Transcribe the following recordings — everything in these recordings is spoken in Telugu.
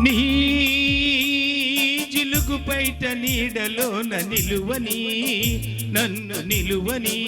నీ జిలుగు బయట నీడలోన నిలువని నన్ను నిలువని.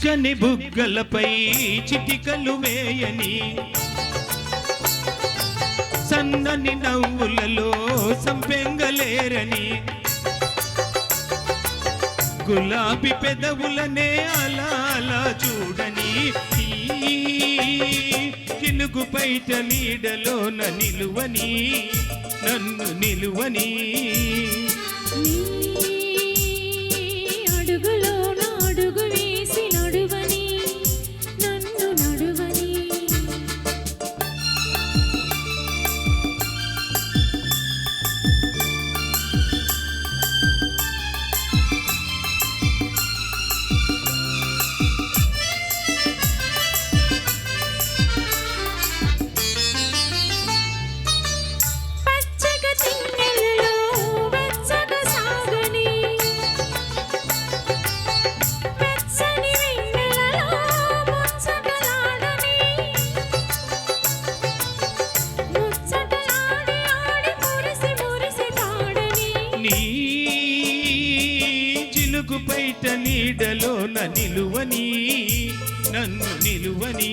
చిక్కని బుగ్గలపై చిటికలు వేయని సన్నని నవ్వులలో సంపెంగలేరని గులాబీ పెదవులనే అలా అలా చూడని తెలుగు జిలుగు బయట నీడలోన నిలువని నన్ను నిలువని జిలుగు పైట నీడలోన నిలువని నన్ను నిలువని.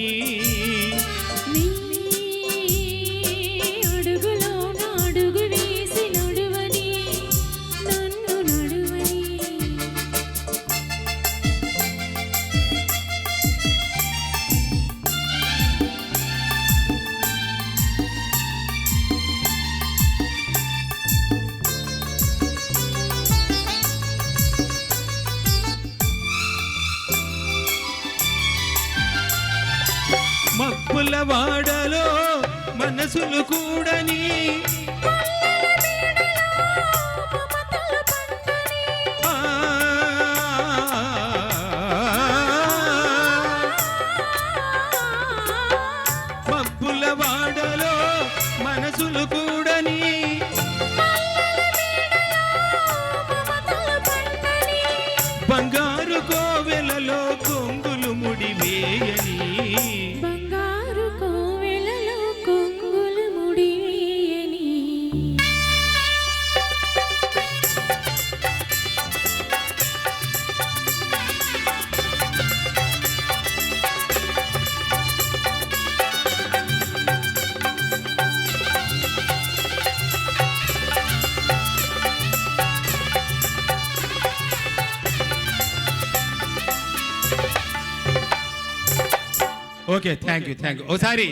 పుల్లవాడలో మనసులు కూడని. మమతల మనసులు కూడని. బంగారు కోవెలలో కొంగులు ముడివేయని. Okay thank you thank you ఒకసారి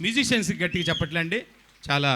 మ్యూజిషియన్స్ గట్టిగా చెప్పట్లండి. చాలా